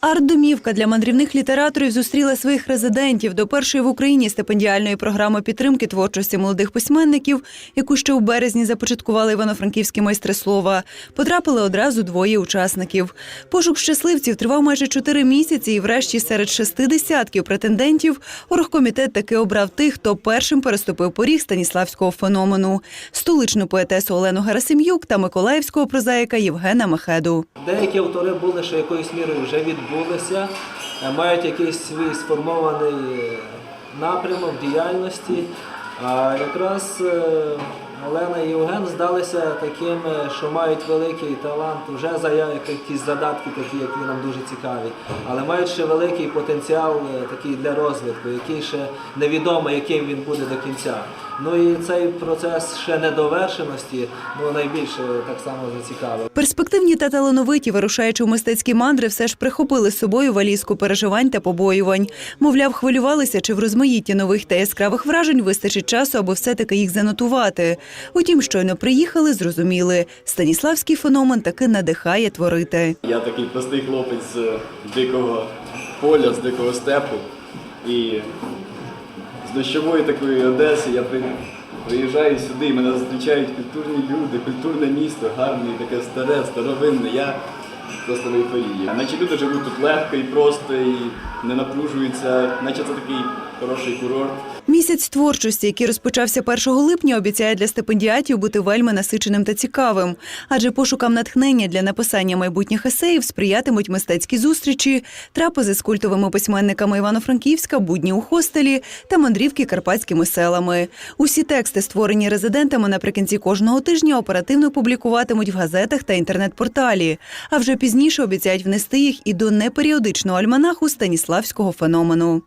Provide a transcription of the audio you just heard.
Арт-домівка для мандрівних літераторів зустріла своїх резидентів до першої в Україні стипендіальної програми підтримки творчості молодих письменників, яку ще у березні започаткували івано-франківські майстри слова. Потрапили одразу двоє учасників. Пошук щасливців тривав майже чотири місяці, і врешті серед шести десятків претендентів оргкомітет таки обрав тих, хто першим переступив поріг станіславського феномену: столичну поетесу Олену Герасим'юк та миколаївського прозаїка Євгена Мехеду. Деякі автори були, що якоюсь мірою вже відбулися, е, мають якийсь свій сформований е, напрямок діяльності. А якраз е, Олена і Євген здалися такими, що мають великий талант, вже заявляють якісь задатки, такі, які нам дуже цікаві, але мають ще великий потенціал е, такий для розвитку, який ще невідомо, яким він буде до кінця. Ну і цей процес ще недовершеності, ну найбільше так само зацікавив. Перспективні та талановиті, вирушаючи в мистецькі мандри, все ж прихопили з собою валізку переживань та побоювань. Мовляв, хвилювалися, чи в розмаїтті нових та яскравих вражень вистачить часу, аби все-таки їх занотувати. Утім, щойно приїхали, зрозуміли. Станіславський феномен таки надихає творити. Я такий простий хлопець з дикого поля, з дикого степу. І з дощової такої Одеси я при- приїжджаю сюди, і мене зустрічають культурні люди, культурне місто, гарне, таке старе, старовинне. Я просто в ейфорії. Наче люди живуть тут легко і просто, і не напружуються, наче це такий хороший курорт. Місяць творчості, який розпочався 1 липня, обіцяє для стипендіатів бути вельми насиченим та цікавим. Адже пошукам натхнення для написання майбутніх есеїв сприятимуть мистецькі зустрічі, трапези з культовими письменниками Івано-Франківська, будні у хостелі та мандрівки карпатськими селами. Усі тексти, створені резидентами наприкінці кожного тижня, оперативно публікуватимуть в газетах та інтернет-порталі. А вже пізніше обіцяють внести їх і до неперіодичного альманаху Станіславського феномену.